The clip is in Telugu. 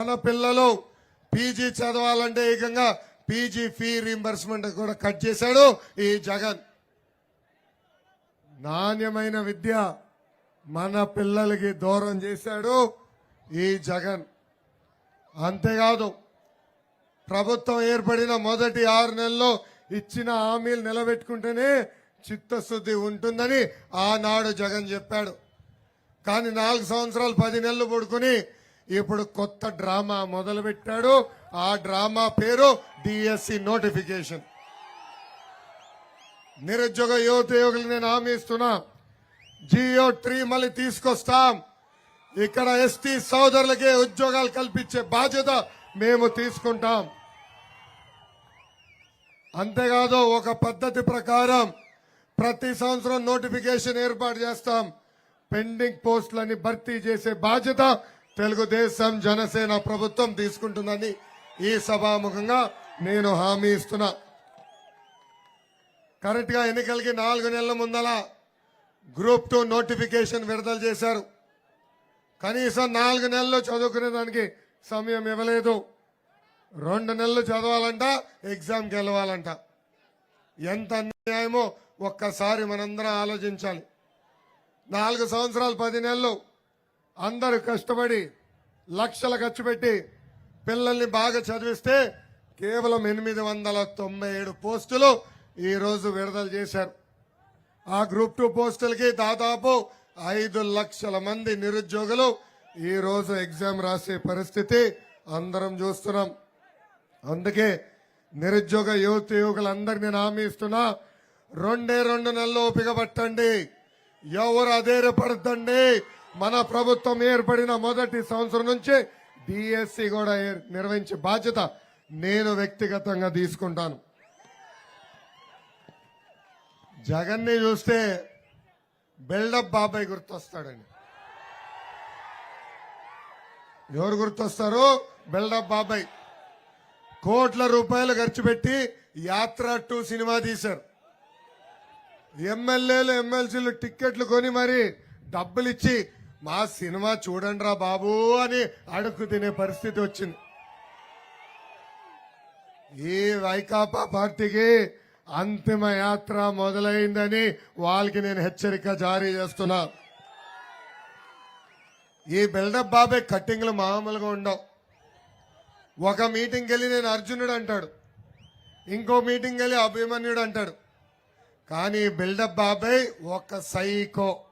మన పిల్లలు పీజీ చదవాలంటే ఏకంగా పీజీ ఫీ రీంబర్స్మెంట్ కూడా కట్ చేశాడు ఈ జగన్. నాణ్యమైన విద్య మన పిల్లలకి దూరం చేశాడు ఈ జగన్. అంతేకాదు ప్రభుత్వం ఏర్పడిన మొదటి ఆరు నెలల్లో ఇచ్చిన హామీలు నిలబెట్టుకుంటేనే చిత్తశుద్ధి ఉంటుందని ఆనాడు జగన్ చెప్పాడు. కానీ నాలుగు సంవత్సరాలు పది నెలలు పడుకుని ఇప్పుడు కొత్త డ్రామా మొదలుపెట్టాడు. ఆ డ్రామా పేరు డిఎస్సి నోటిఫికేషన్. నిరుద్యోగ యువత యువకులు నేను హామీ ఇస్తున్నా. జియో త్రీ మళ్ళీ తీసుకొస్తాం. ఇక్కడ ఎస్టీ సోదరులకే ఉద్యోగాలు కల్పించే బాధ్యత మేము తీసుకుంటాం. అంతేకాదు ఒక పద్ధతి ప్రకారం ప్రతి సంవత్సరం నోటిఫికేషన్ ఏర్పాటు చేస్తాం. పెండింగ్ పోస్టులని భర్తీ చేసే బాధ్యత తెలుగుదేశం జనసేన ప్రభుత్వం తీసుకుంటుందని ఈ సభాముఖంగా నేను హామీ ఇస్తున్నా. కరెక్ట్గా ఎన్నికలకి నాలుగు నెలల ముందల గ్రూప్ టూ నోటిఫికేషన్ విడుదల చేశారు. కనీసం నాలుగు నెలలు చదువుకునే దానికి సమయం ఇవ్వలేదు. రెండు నెలలు చదవాలంట ఎగ్జామ్ గెలవాలంట. ఎంత అన్యాయమో ఒక్కసారి మనందరం ఆలోచించాలి. నాలుగు సంవత్సరాలు పది నెలలు అందరూ కష్టపడి లక్షలు ఖర్చు పెట్టి పిల్లల్ని బాగా చదివిస్తే కేవలం ఎనిమిది వందల తొంభై ఏడు పోస్టులు ఈరోజు విడుదల చేశారు. ఆ గ్రూప్ టూ పోస్టులకి దాదాపు ఐదు లక్షల మంది నిరుద్యోగులు ఈరోజు ఎగ్జామ్ రాసే పరిస్థితి అందరం చూస్తున్నాం. అందుకే నిరుద్యోగ యువత యువకులందరికీ నేను హామీ ఇస్తున్నా రెండే రెండు నెలలు ఓపిక పట్టండి ఎవరు అధైర్యపడతండి మన ప్రభుత్వం ఏర్పడిన మొదటి సంవత్సరం నుంచి డిఎస్సి కూడా నిర్వహించే బాధ్యత నేను వ్యక్తిగతంగా తీసుకుంటాను. జగన్ని చూస్తే బిల్డప్ బాబాయ్ గుర్తొస్తాడండి. ఎవరు గుర్తొస్తారు? బిల్డప్ బాబాయ్. కోట్ల రూపాయలు ఖర్చు పెట్టి యాత్ర టూ సినిమా తీశారు. ఎమ్మెల్యేలు ఎమ్మెల్సీలు టిక్కెట్లు కొని మరి డబ్బులు ఇచ్చి మా సినిమా చూడండిరా బాబు అని అడుక్కు తినే పరిస్థితి వచ్చింది. ఈ వైకాపా పార్టీకి అంతిమ యాత్ర మొదలైందని వాళ్ళకి నేను హెచ్చరిక జారీ చేస్తున్నా. ఈ బిల్డప్ బాబే కట్టింగ్లు మామూలుగా ఉండవు. ఒక మీటింగ్కి వెళ్ళి నేను అర్జునుడు అంటాడు. ఇంకో మీటింగ్ వెళ్ళి అభిమన్యుడు అంటాడు. కానీ బిల్డప్ బాబాయ్ ఒక సైకో.